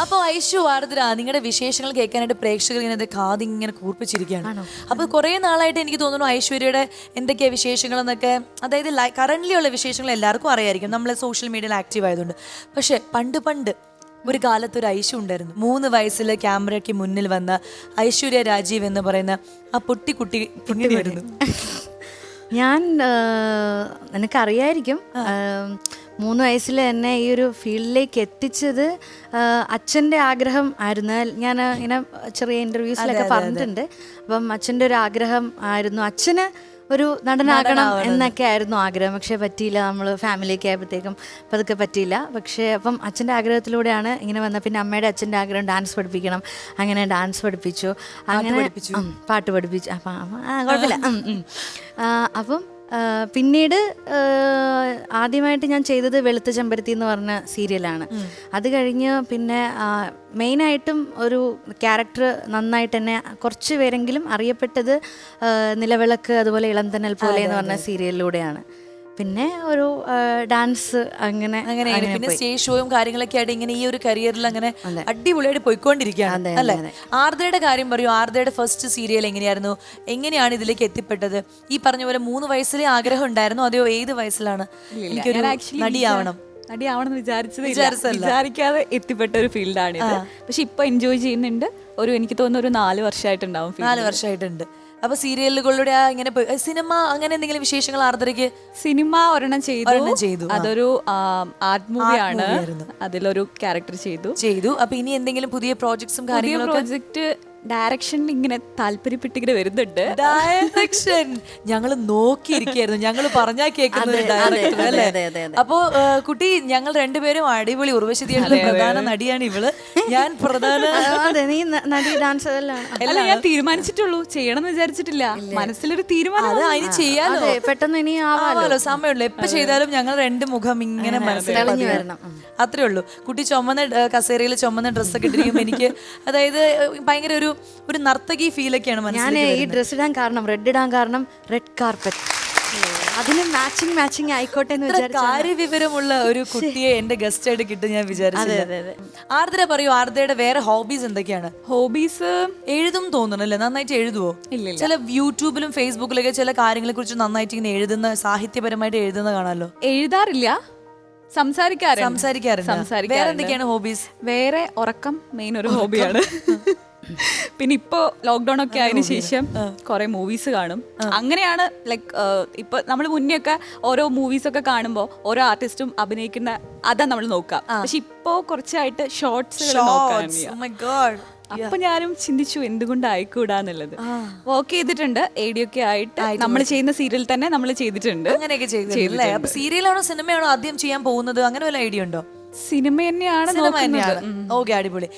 അപ്പൊ ഐശു ആർദ്ര നിങ്ങളുടെ വിശേഷങ്ങൾ കേൾക്കാനായിട്ട് പ്രേക്ഷകർ ഇങ്ങനെ കാതി ഇങ്ങനെ കൂർപ്പിച്ചിരിക്കുകയാണ്. അപ്പൊ കുറെ നാളായിട്ട് എനിക്ക് തോന്നുന്നു ഐശ്വര്യയുടെ എന്തൊക്കെയാ വിശേഷങ്ങൾ എന്നൊക്കെ അതായത് കറന്റ് ഉള്ള വിശേഷങ്ങൾ എല്ലാവർക്കും അറിയായിരിക്കും. നമ്മൾ സോഷ്യൽ മീഡിയയിൽ ആക്റ്റീവ് ആയതുകൊണ്ട്. പക്ഷെ പണ്ട് പണ്ട് ഒരു കാലത്ത് ഒരു ഐശു ഉണ്ടായിരുന്നു. മൂന്ന് വയസ്സിൽ ക്യാമറയ്ക്ക് മുന്നിൽ വന്ന ഐശ്വര്യ രാജീവ് എന്ന് പറയുന്ന ആ പൊട്ടിക്കുട്ടി എങ്ങനെയായിരുന്നു ഞാൻ ആ, നിനക്കറിയായിരിക്കും മൂന്ന് വയസ്സിൽ തന്നെ ഈ ഒരു ഫീൽഡിലേക്ക് എത്തിച്ചത് അച്ഛന്റെ ആഗ്രഹം ആയിരുന്നു. ഞാൻ ഇങ്ങനെ ചെറിയ ഇന്റർവ്യൂസിലൊക്കെ പറഞ്ഞിട്ടുണ്ട്. അപ്പം അച്ഛന്റെ ഒരു ആഗ്രഹം ആയിരുന്നു. അച്ഛന് ഒരു നടനാകണം എന്നൊക്കെ ആയിരുന്നു ആഗ്രഹം. പക്ഷേ പറ്റിയില്ല നമ്മൾ ഫാമിലിയൊക്കെ ആയപ്പോഴത്തേക്കും. അപ്പം അതൊക്കെ പറ്റിയില്ല. പക്ഷേ അപ്പം അച്ഛന്റെ ആഗ്രഹത്തിലൂടെയാണ് ഇങ്ങനെ വന്നത്. പിന്നെ അമ്മയുടെ അച്ഛന്റെ ആഗ്രഹം ഡാൻസ് പഠിപ്പിക്കണം. അങ്ങനെ ഡാൻസ് പഠിപ്പിച്ചു. അങ്ങനെ പാട്ട് പഠിപ്പിച്ചു. അപ്പം കുഴപ്പമില്ല. അപ്പം പിന്നീട് ആദ്യമായിട്ട് ഞാൻ ചെയ്തത് വെളുത്ത ചെമ്പരത്തി എന്ന് പറഞ്ഞ സീരിയലാണ്. അത് കഴിഞ്ഞ് പിന്നെ മെയിനായിട്ടും ഒരു ക്യാരക്ടർ നന്നായിട്ട് തന്നെ കുറച്ച് പേരെങ്കിലും അറിയപ്പെട്ടത് നിലവിളക്ക് അതുപോലെ ഇളന്തനൽ പോലെ എന്ന് പറഞ്ഞ സീരിയലിലൂടെയാണ്. പിന്നെ ഒരു ഡാൻസ് അങ്ങനെ അങ്ങനെ അങ്ങനെ പിന്നെ. സ്റ്റേജ് ഷോയും കാര്യങ്ങളൊക്കെ ആയിട്ട് ഇങ്ങനെ ഈ ഒരു കരിയറിൽ അങ്ങനെ അടിപൊളിയായിട്ട് പോയിക്കൊണ്ടിരിക്കുകയാണ് അല്ലെ? ആർദ്രയുടെ കാര്യം പറയൂ. ആർദ്രയുടെ ഫസ്റ്റ് സീരിയൽ എങ്ങനെയായിരുന്നു? എങ്ങനെയാണ് ഇതിലേക്ക് എത്തിപ്പെട്ടത്? ഈ പറഞ്ഞ പോലെ മൂന്ന് വയസ്സിലെ ആഗ്രഹം ഉണ്ടായിരുന്നു അതെയോ ഏത് വയസ്സിലാണ്? എനിക്കൊരു നടിയാവണം. നടിയാവണം വിചാരിച്ചത് വിചാരിച്ചതല്ല. വിചാരിക്കാതെ എത്തിപ്പെട്ട ഒരു ഫീൽഡാണ് ഇത്. പക്ഷെ ഇപ്പൊ എൻജോയ് ചെയ്യുന്നുണ്ട്. ഒരു എനിക്ക് തോന്നുന്നു ഒരു നാല് വർഷമായിട്ടുണ്ടാവും നാല്. വർഷമായിട്ടുണ്ട്. അപ്പൊ സീരിയലുകളുടെ ആ ഇങ്ങനെ പോയി- സിനിമ അങ്ങനെ എന്തെങ്കിലും വിശേഷങ്ങൾ ആർദ്രയ്ക്ക് സിനിമ ഒരെണ്ണം ചെയ്തു. ഒരെണ്ണം ചെയ്തു, ആ. അതൊരു ആർട്ട് മൂവിയാണ്. movie ആയിരുന്നു. അതിലൊരു ക്യാരക്ടർ ചെയ്തു. ചെയ്തു. അപ്പൊ ഇനി എന്തെങ്കിലും പുതിയ പ്രോജക്ട്സും പുതിയ കാര്യങ്ങളൊക്കെ? പ്രോജക്റ്റ് ഡയറക്ഷനിൽ ഇങ്ങനെ താല്പര്യപ്പെട്ടിങ്ങനെ വരുന്നുണ്ട്. ഡയറക്ഷൻ. ഞങ്ങൾ നോക്കിയിരിക്കായിരുന്നു ഞങ്ങൾ പറഞ്ഞാ കേൾക്കുന്നത് അതെ, അതെ, ഡയറക്ടർ അതെ, അല്ലേ? അതെ, അതെ, അതെ. അപ്പോ ആ, കുട്ടി ഞങ്ങൾ രണ്ടുപേരും അടിപൊളി ഉർവശിതിയുടെ പ്രധാന നടിയാണ് ഇവൾ. ഞാൻ പ്രധാന അതെ നീ നടി ഡാൻസ് എല്ലാം. അല്ല ഞാൻ തീരുമാനിച്ചിട്ടുള്ളൂ. ചെയ്യണം എന്ന് വിചാരിച്ചിട്ടില്ല. മനസ്സിലൊരു തീരുമാനം അത് അതിന് ചെയ്യാലോ? പെട്ടെന്ന് ഇനി ആവാലോ? സമയമുള്ളൂ. എപ്പോ ചെയ്താലും ഞങ്ങൾ രണ്ട് മുഖം ഇങ്ങനെ മനസ്സിലാക്കി. വരണം. അത്രേ ഉള്ളൂ. കുട്ടി ചുമന്ന കസേരയിൽ ചുമന്ന ഡ്രസ്സൊക്കെ ഇട്ടിരിക്കുമ്പോൾ എനിക്ക് അതായത് ഭയങ്കര ഒരു ഒരു നർത്തകി ഫീലൊക്കെയാണ് ഞാൻ ഈ ഡ്രസ്സ് ഇടാൻ കാരണം റെഡ് ഇടാൻ കാരണം റെഡ് കാർപ്പറ്റ് അതിന് മാച്ചിങ് മാച്ചിങ് ആയിക്കോട്ടെ എന്ന് കാര്യവിവരമുള്ള ഒരു കുട്ടിയെ എന്റെ ഗസ്റ്റ് ആയിട്ട് കിട്ടും ഞാൻ അതെ. ആർദ്ര പറയൂ ആർദ്രയുടെ വേറെ ഹോബീസ് എന്തൊക്കെയാണ്? ഹോബീസ് എഴുതും തോന്നുന്നല്ലേ നന്നായിട്ട് എഴുതുവോ? ഇല്ല ചില യൂട്യൂബിലും ഫേസ്ബുക്കിലൊക്കെ ചില കാര്യങ്ങളെ കുറിച്ച് നന്നായിട്ട് ഇങ്ങനെ എഴുതുന്ന സാഹിത്യപരമായിട്ട് എഴുതുന്ന കാണാലോ? എഴുതാറില്ല. സംസാരിക്കാറുണ്ട്. സംസാരിക്കാറുണ്ട്. വേറെ എന്തൊക്കെയാണ് ഹോബീസ് വേറെ ഉറക്കം മെയിൻ ഒരു ഹോബിയാണ് പിന്നെ ഇപ്പോ ലോക്ക്ഡൌൺ ഒക്കെ ആയതിനു ശേഷം കുറെ മൂവീസ് കാണും. അങ്ങനെയാണ് ലൈക്ക് ഇപ്പൊ നമ്മൾ മുന്നേ ഒക്കെ ഓരോ മൂവീസ് ഒക്കെ കാണുമ്പോൾ ഓരോ ആർട്ടിസ്റ്റും അഭിനയിക്കുന്ന അതാ നമ്മൾ നോക്കാം. പക്ഷെ ഇപ്പോ കുറച്ചായിട്ട് ഷോർട്സ് ഗോഡ് അപ്പൊ ഞാനും ചിന്തിച്ചു എന്തുകൊണ്ട് ആയിക്കൂടാന്നുള്ളത് വർക്ക് ചെയ്തിട്ടുണ്ട് ഏടിയൊക്കെ ആയിട്ട് നമ്മൾ ചെയ്യുന്ന സീരിയൽ തന്നെ നമ്മൾ ചെയ്തിട്ടുണ്ട്. അങ്ങനെയൊക്കെ സീരിയലാണോ സിനിമയാണോ ആദ്യം ചെയ്യാൻ പോകുന്നത്? അങ്ങനെ വല്ല ഐഡിയ ഉണ്ടോ? സിനിമ തന്നെയാണ് സിനിമ നോക്കുന്നത്. തന്നെയാണ്. ഓക്കെ അടിപൊളി.